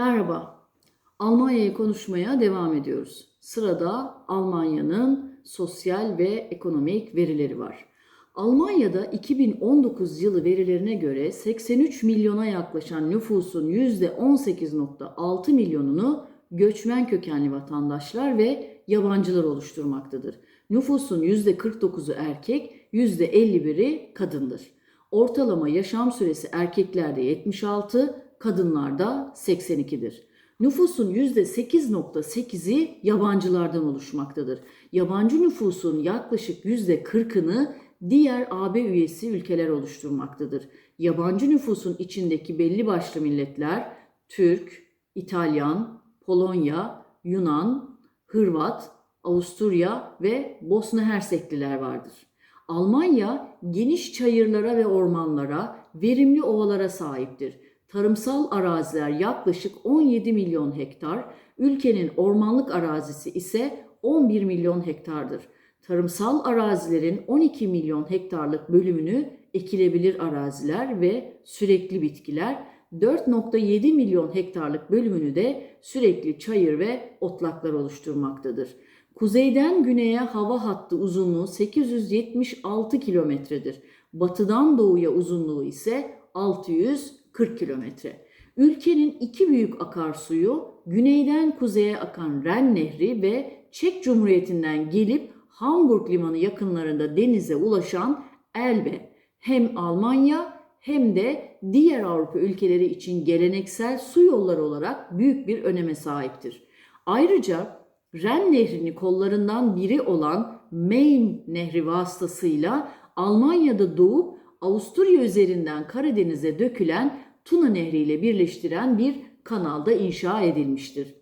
Merhaba. Almanya'yı konuşmaya devam ediyoruz. Sırada Almanya'nın sosyal ve ekonomik verileri var. Almanya'da 2019 yılı verilerine göre 83 milyona yaklaşan nüfusun %18.6 milyonunu göçmen kökenli vatandaşlar ve yabancılar oluşturmaktadır. Nüfusun %49'u erkek, %51'i kadındır. Ortalama yaşam süresi erkeklerde 76, kadınlarda 82'dir. Nüfusun %8.8'i yabancılardan oluşmaktadır. Yabancı nüfusun yaklaşık %40'ını diğer AB üyesi ülkeler oluşturmaktadır. Yabancı nüfusun içindeki belli başlı milletler Türk, İtalyan, Polonya, Yunan, Hırvat, Avusturya ve Bosna Hersekliler vardır. Almanya geniş çayırlara ve ormanlara, verimli ovalara sahiptir. Tarımsal araziler yaklaşık 17 milyon hektar, ülkenin ormanlık arazisi ise 11 milyon hektardır. Tarımsal arazilerin 12 milyon hektarlık bölümünü ekilebilir araziler ve sürekli bitkiler, 4.7 milyon hektarlık bölümünü de sürekli çayır ve otlaklar oluşturmaktadır. Kuzeyden güneye hava hattı uzunluğu 876 kilometredir. Batıdan doğuya uzunluğu ise 640 kilometre. Ülkenin iki büyük akarsuyu güneyden kuzeye akan Ren Nehri ve Çek Cumhuriyeti'nden gelip Hamburg limanı yakınlarında denize ulaşan Elbe hem Almanya hem de diğer Avrupa ülkeleri için geleneksel su yolları olarak büyük bir öneme sahiptir. Ayrıca Ren Nehri'ni kollarından biri olan Main Nehri vasıtasıyla Almanya'da doğup Avusturya üzerinden Karadeniz'e dökülen Tuna Nehri ile birleştiren bir kanalda inşa edilmiştir.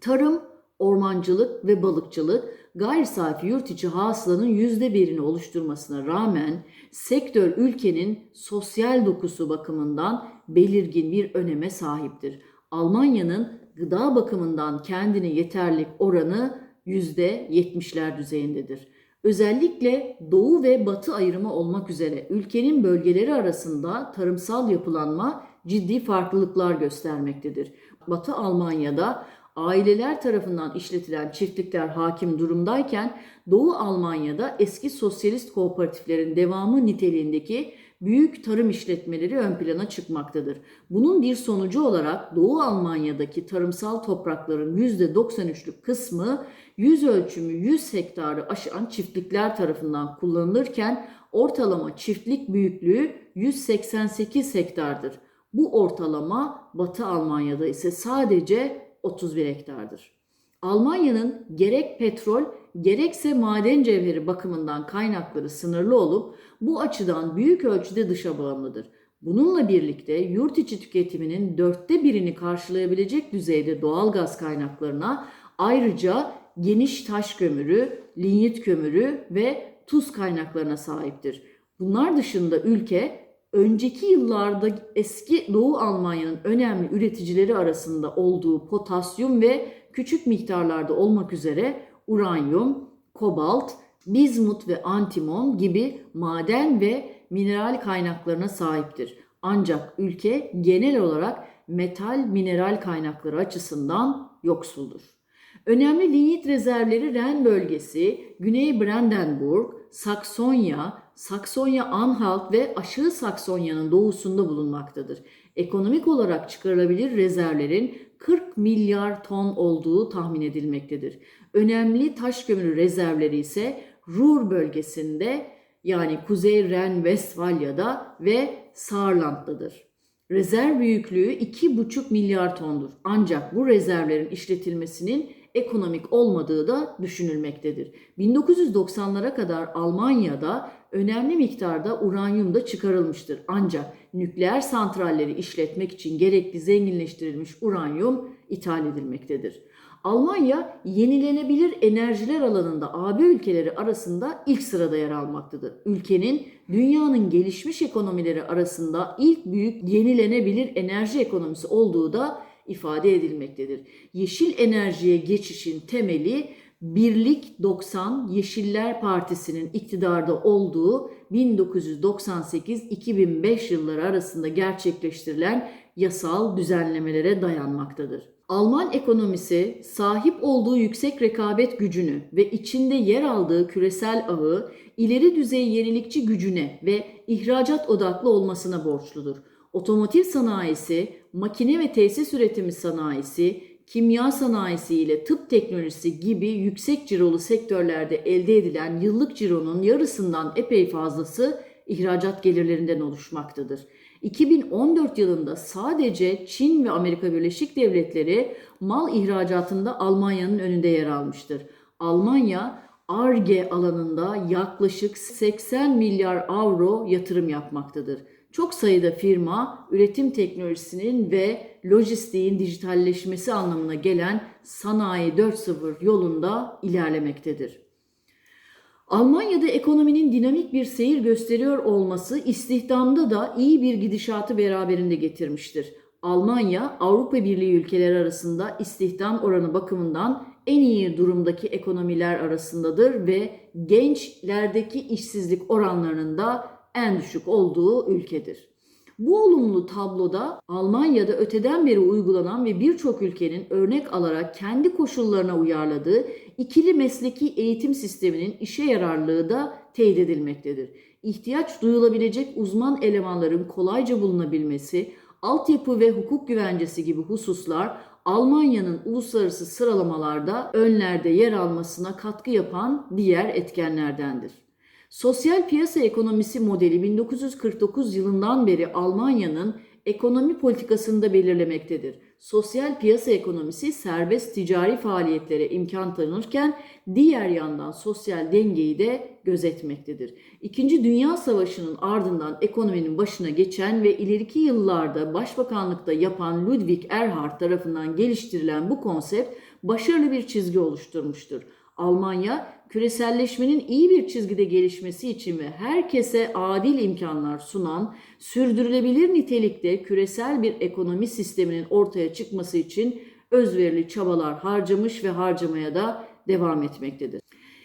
Tarım, ormancılık ve balıkçılık gayri safi yurt içi hasılanın yüzde birini oluşturmasına rağmen sektör ülkenin sosyal dokusu bakımından belirgin bir öneme sahiptir. Almanya'nın gıda bakımından kendine yeterlik oranı yüzde yetmişler düzeyindedir. Özellikle doğu ve batı ayrımı olmak üzere ülkenin bölgeleri arasında tarımsal yapılanma ciddi farklılıklar göstermektedir. Batı Almanya'da aileler tarafından işletilen çiftlikler hakim durumdayken Doğu Almanya'da eski sosyalist kooperatiflerin devamı niteliğindeki büyük tarım işletmeleri ön plana çıkmaktadır. Bunun bir sonucu olarak Doğu Almanya'daki tarımsal toprakların %93'lük kısmı yüz ölçümü 100 hektarı aşan çiftlikler tarafından kullanılırken ortalama çiftlik büyüklüğü 188 hektardır. Bu ortalama Batı Almanya'da ise sadece 31 hektardır. Almanya'nın gerek petrol gerekse maden cevheri bakımından kaynakları sınırlı olup bu açıdan büyük ölçüde dışa bağımlıdır. Bununla birlikte yurt içi tüketiminin dörtte birini karşılayabilecek düzeyde doğal gaz kaynaklarına ayrıca geniş taş kömürü, linyit kömürü ve tuz kaynaklarına sahiptir. Bunlar dışında ülke önceki yıllarda eski Doğu Almanya'nın önemli üreticileri arasında olduğu potasyum ve küçük miktarlarda olmak üzere uranyum, kobalt, bizmut ve antimon gibi maden ve mineral kaynaklarına sahiptir. Ancak ülke genel olarak metal mineral kaynakları açısından yoksuldur. Önemli linyit rezervleri Ren bölgesi, Güney Brandenburg, Saksonya, Saksonya-Anhalt ve Aşağı Saksonya'nın doğusunda bulunmaktadır. Ekonomik olarak çıkarılabilir rezervlerin 40 milyar ton olduğu tahmin edilmektedir. Önemli taş kömürü rezervleri ise Ruhr bölgesinde yani Kuzey Ren-Vestfalya'da ve Saarland'dadır. Rezerv büyüklüğü 2,5 milyar tondur. Ancak bu rezervlerin işletilmesinin ekonomik olmadığı da düşünülmektedir. 1990'lara kadar Almanya'da önemli miktarda uranyum da çıkarılmıştır. Ancak nükleer santralleri işletmek için gerekli zenginleştirilmiş uranyum ithal edilmektedir. Almanya yenilenebilir enerjiler alanında AB ülkeleri arasında ilk sırada yer almaktadır. Ülkenin dünyanın gelişmiş ekonomileri arasında ilk büyük yenilenebilir enerji ekonomisi olduğu da ifade edilmektedir. Yeşil enerjiye geçişin temeli Birlik 90 Yeşiller Partisi'nin iktidarda olduğu 1998-2005 yılları arasında gerçekleştirilen yasal düzenlemelere dayanmaktadır. Alman ekonomisi sahip olduğu yüksek rekabet gücünü ve içinde yer aldığı küresel ağı ileri düzey yenilikçi gücüne ve ihracat odaklı olmasına borçludur. Otomotiv sanayisi, makine ve tesis üretimi sanayisi, kimya sanayisi ile tıp teknolojisi gibi yüksek cirolu sektörlerde elde edilen yıllık cironun yarısından epey fazlası ihracat gelirlerinden oluşmaktadır. 2014 yılında sadece Çin ve Amerika Birleşik Devletleri mal ihracatında Almanya'nın önünde yer almıştır. Almanya ARGE alanında yaklaşık 80 milyar avro yatırım yapmaktadır. Çok sayıda firma üretim teknolojisinin ve lojistiğin dijitalleşmesi anlamına gelen sanayi 4.0 yolunda ilerlemektedir. Almanya'da ekonominin dinamik bir seyir gösteriyor olması istihdamda da iyi bir gidişatı beraberinde getirmiştir. Almanya, Avrupa Birliği ülkeleri arasında istihdam oranı bakımından en iyi durumdaki ekonomiler arasındadır ve gençlerdeki işsizlik oranlarının da en düşük olduğu ülkedir. Bu olumlu tabloda Almanya'da öteden beri uygulanan ve birçok ülkenin örnek alarak kendi koşullarına uyarladığı ikili mesleki eğitim sisteminin işe yararlığı da teyit edilmektedir. İhtiyaç duyulabilecek uzman elemanların kolayca bulunabilmesi, altyapı ve hukuk güvencesi gibi hususlar Almanya'nın uluslararası sıralamalarda önlerde yer almasına katkı yapan diğer etkenlerdendir. Sosyal piyasa ekonomisi modeli 1949 yılından beri Almanya'nın ekonomi politikasında belirlemektedir. Sosyal piyasa ekonomisi serbest ticari faaliyetlere imkan tanırken diğer yandan sosyal dengeyi de gözetmektedir. İkinci Dünya Savaşı'nın ardından ekonominin başına geçen ve ileriki yıllarda başbakanlıkta yapan Ludwig Erhard tarafından geliştirilen bu konsept başarılı bir çizgi oluşturmuştur. Almanya küreselleşmenin iyi bir çizgide gelişmesi için ve herkese adil imkanlar sunan, sürdürülebilir nitelikte küresel bir ekonomi sisteminin ortaya çıkması için özverili çabalar harcamış ve harcamaya da devam etmektedir.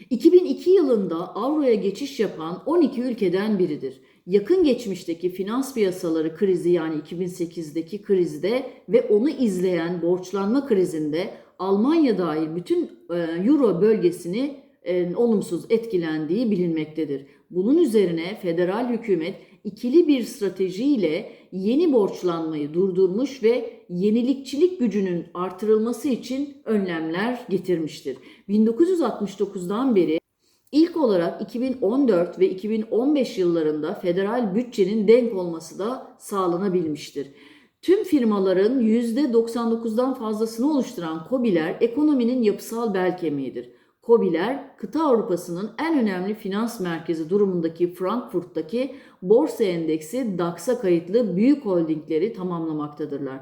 2002 yılında avroya geçiş yapan 12 ülkeden biridir. Yakın geçmişteki finans piyasaları krizi yani 2008'deki krizde ve onu izleyen borçlanma krizinde Almanya dahil bütün e, Euro bölgesini e, olumsuz etkilendiği bilinmektedir. Bunun üzerine federal hükümet ikili bir stratejiyle yeni borçlanmayı durdurmuş ve yenilikçilik gücünün artırılması için önlemler getirmiştir. 1969'dan beri ilk olarak 2014 ve 2015 yıllarında federal bütçenin denk olması da sağlanabilmiştir. Tüm firmaların %99'dan fazlasını oluşturan KOBİ'ler ekonominin yapısal bel kemiğidir. KOBİ'ler kıta Avrupa'sının en önemli finans merkezi durumundaki Frankfurt'taki borsa endeksi DAX'a kayıtlı büyük holdingleri tamamlamaktadırlar.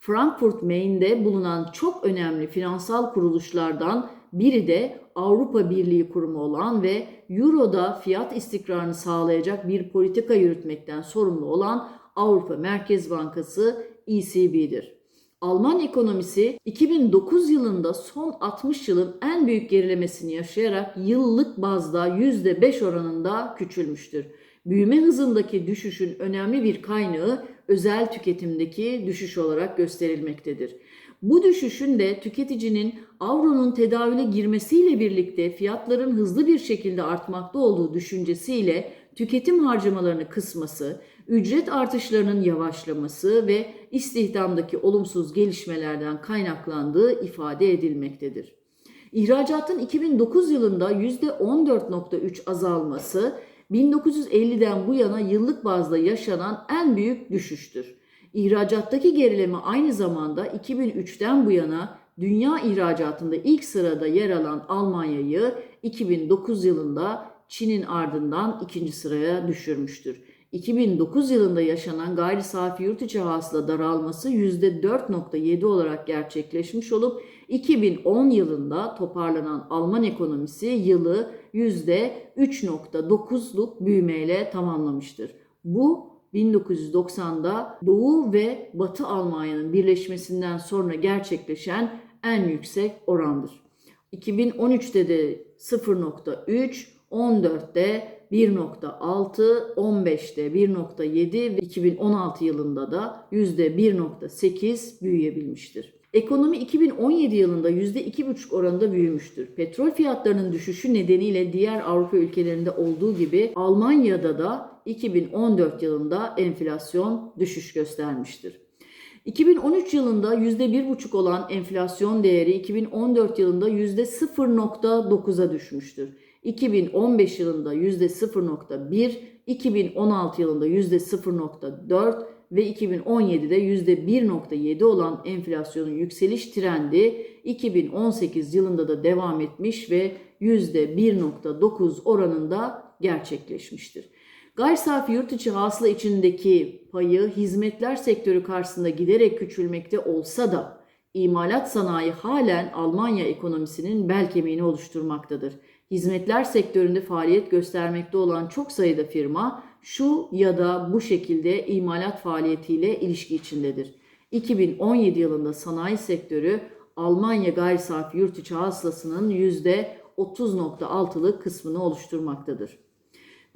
Frankfurt Main'de bulunan çok önemli finansal kuruluşlardan biri de Avrupa Birliği kurumu olan ve Euro'da fiyat istikrarını sağlayacak bir politika yürütmekten sorumlu olan Avrupa Merkez Bankası ECB'dir. Alman ekonomisi 2009 yılında son 60 yılın en büyük gerilemesini yaşayarak yıllık bazda %5 oranında küçülmüştür. Büyüme hızındaki düşüşün önemli bir kaynağı özel tüketimdeki düşüş olarak gösterilmektedir. Bu düşüşün de tüketicinin avronun tedavüle girmesiyle birlikte fiyatların hızlı bir şekilde artmakta olduğu düşüncesiyle tüketim harcamalarını kısması, ücret artışlarının yavaşlaması ve istihdamdaki olumsuz gelişmelerden kaynaklandığı ifade edilmektedir. İhracatın 2009 yılında %14.3 azalması 1950'den bu yana yıllık bazda yaşanan en büyük düşüştür. İhracattaki gerileme aynı zamanda 2003'ten bu yana dünya ihracatında ilk sırada yer alan Almanya'yı 2009 yılında Çin'in ardından ikinci sıraya düşürmüştür. 2009 yılında yaşanan gayri safi yurt içi hasıla daralması %4.7 olarak gerçekleşmiş olup 2010 yılında toparlanan Alman ekonomisi yılı %3.9'luk büyümeyle tamamlamıştır. Bu 1990'da Doğu ve Batı Almanya'nın birleşmesinden sonra gerçekleşen en yüksek orandır. 2013'te de 0.3, 14'te 1.6, 15'te 1.7 ve 2016 yılında da %1.8 büyüyebilmiştir. Ekonomi 2017 yılında %2,5 oranında büyümüştür. Petrol fiyatlarının düşüşü nedeniyle diğer Avrupa ülkelerinde olduğu gibi Almanya'da da 2014 yılında enflasyon düşüş göstermiştir. 2013 yılında %1,5 olan enflasyon değeri 2014 yılında %0.9'a düşmüştür. 2015 yılında %0.1, 2016 yılında %0.4 ve 2017'de %1.7 olan enflasyonun yükseliş trendi 2018 yılında da devam etmiş ve %1.9 oranında gerçekleşmiştir. Gayri safi yurt içi hasıla içindeki payı hizmetler sektörü karşısında giderek küçülmekte olsa da imalat sanayi halen Almanya ekonomisinin bel kemiğini oluşturmaktadır. Hizmetler sektöründe faaliyet göstermekte olan çok sayıda firma şu ya da bu şekilde imalat faaliyetiyle ilişki içindedir. 2017 yılında sanayi sektörü Almanya gayri safi yurt içi hasılasının %30.6'lık kısmını oluşturmaktadır.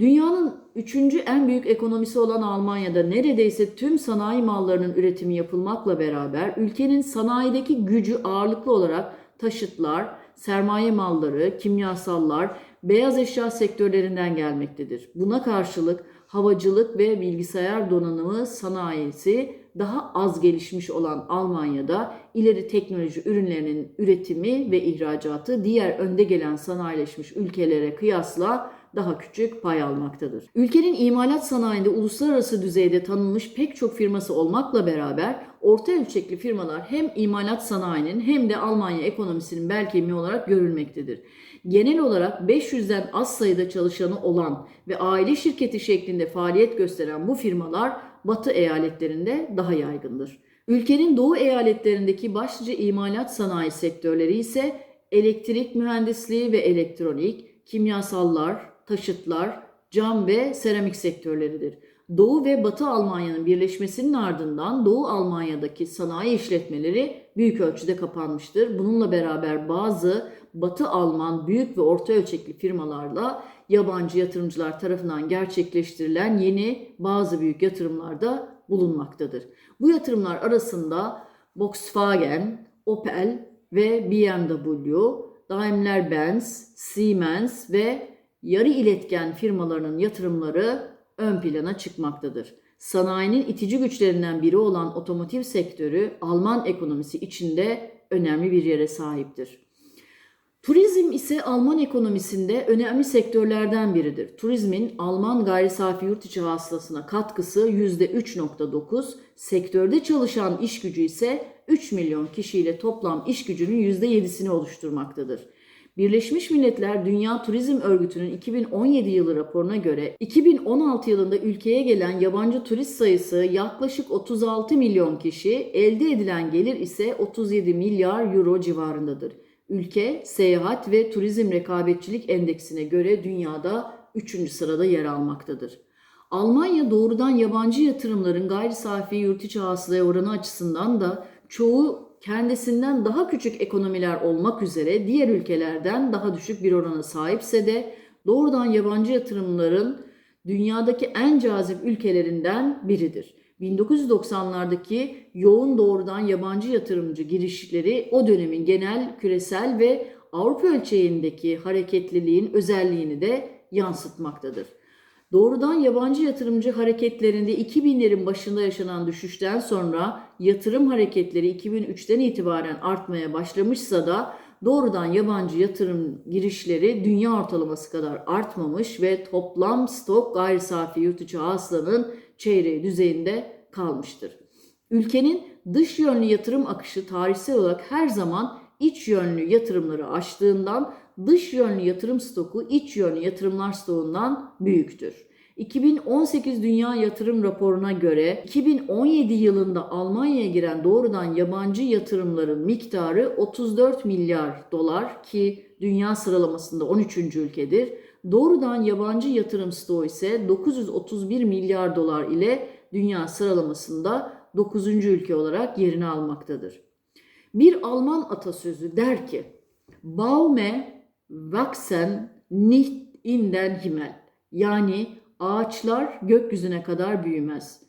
Dünyanın üçüncü en büyük ekonomisi olan Almanya'da neredeyse tüm sanayi mallarının üretimi yapılmakla beraber ülkenin sanayideki gücü ağırlıklı olarak taşıtlar, sermaye malları, kimyasallar, beyaz eşya sektörlerinden gelmektedir. Buna karşılık havacılık ve bilgisayar donanımı sanayisi daha az gelişmiş olan Almanya'da ileri teknoloji ürünlerinin üretimi ve ihracatı diğer önde gelen sanayileşmiş ülkelere kıyasla daha küçük pay almaktadır. Ülkenin imalat sanayinde uluslararası düzeyde tanınmış pek çok firması olmakla beraber orta ölçekli firmalar hem imalat sanayinin hem de Almanya ekonomisinin bel kemiği olarak görülmektedir. Genel olarak 500'den az sayıda çalışanı olan ve aile şirketi şeklinde faaliyet gösteren bu firmalar Batı eyaletlerinde daha yaygındır. Ülkenin doğu eyaletlerindeki başlıca imalat sanayi sektörleri ise elektrik mühendisliği ve elektronik, kimyasallar, taşıtlar, cam ve seramik sektörleridir. Doğu ve Batı Almanya'nın birleşmesinin ardından Doğu Almanya'daki sanayi işletmeleri büyük ölçüde kapanmıştır. Bununla beraber bazı Batı Alman büyük ve orta ölçekli firmalarla yabancı yatırımcılar tarafından gerçekleştirilen yeni bazı büyük yatırımlar da bulunmaktadır. Bu yatırımlar arasında Volkswagen, Opel ve BMW, Daimler-Benz, Siemens ve yarı iletken firmalarının yatırımları ön plana çıkmaktadır. Sanayinin itici güçlerinden biri olan otomotiv sektörü Alman ekonomisi içinde önemli bir yere sahiptir. Turizm ise Alman ekonomisinde önemli sektörlerden biridir. Turizmin Alman gayri safi yurt içi hasılasına katkısı %3.9, sektörde çalışan iş gücü ise 3 milyon kişiyle toplam iş gücünün %7'sini oluşturmaktadır. Birleşmiş Milletler Dünya Turizm Örgütü'nün 2017 yılı raporuna göre 2016 yılında ülkeye gelen yabancı turist sayısı yaklaşık 36 milyon kişi, elde edilen gelir ise 37 milyar euro civarındadır. Ülke seyahat ve turizm rekabetçilik endeksine göre dünyada 3. sırada yer almaktadır. Almanya doğrudan yabancı yatırımların gayri safi yurt içi hasılaya oranı açısından da çoğu kendisinden daha küçük ekonomiler olmak üzere diğer ülkelerden daha düşük bir orana sahipse de doğrudan yabancı yatırımların dünyadaki en cazip ülkelerinden biridir. 1990'lardaki yoğun doğrudan yabancı yatırımcı girişleri o dönemin genel küresel ve Avrupa ölçeğindeki hareketliliğin özelliğini de yansıtmaktadır. Doğrudan yabancı yatırımcı hareketlerinde 2000'lerin başında yaşanan düşüşten sonra yatırım hareketleri 2003'ten itibaren artmaya başlamışsa da doğrudan yabancı yatırım girişleri dünya ortalaması kadar artmamış ve toplam stok gayri safi yurt içi hasılanın çeyreği düzeyinde kalmıştır. Ülkenin dış yönlü yatırım akışı tarihsel olarak her zaman iç yönlü yatırımları aştığından dış yönlü yatırım stoku iç yönlü yatırımlar stoğundan büyüktür. 2018 Dünya Yatırım Raporu'na göre 2017 yılında Almanya'ya giren doğrudan yabancı yatırımların miktarı 34 milyar dolar ki dünya sıralamasında 13. ülkedir. Doğrudan yabancı yatırım stoğu ise 931 milyar dolar ile dünya sıralamasında 9. ülke olarak yerini almaktadır. Bir Alman atasözü der ki, Baume wachsen nicht in den Himmel. Yani ağaçlar gökyüzüne kadar büyümez.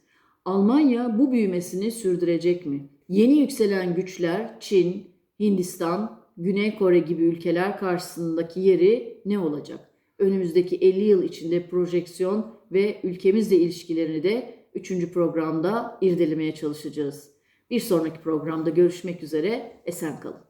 Almanya bu büyümesini sürdürecek mi? Yeni yükselen güçler Çin, Hindistan, Güney Kore gibi ülkeler karşısındaki yeri ne olacak? Önümüzdeki 50 yıl içinde projeksiyon ve ülkemizle ilişkilerini de 3. programda irdelemeye çalışacağız. Bir sonraki programda görüşmek üzere, esen kalın.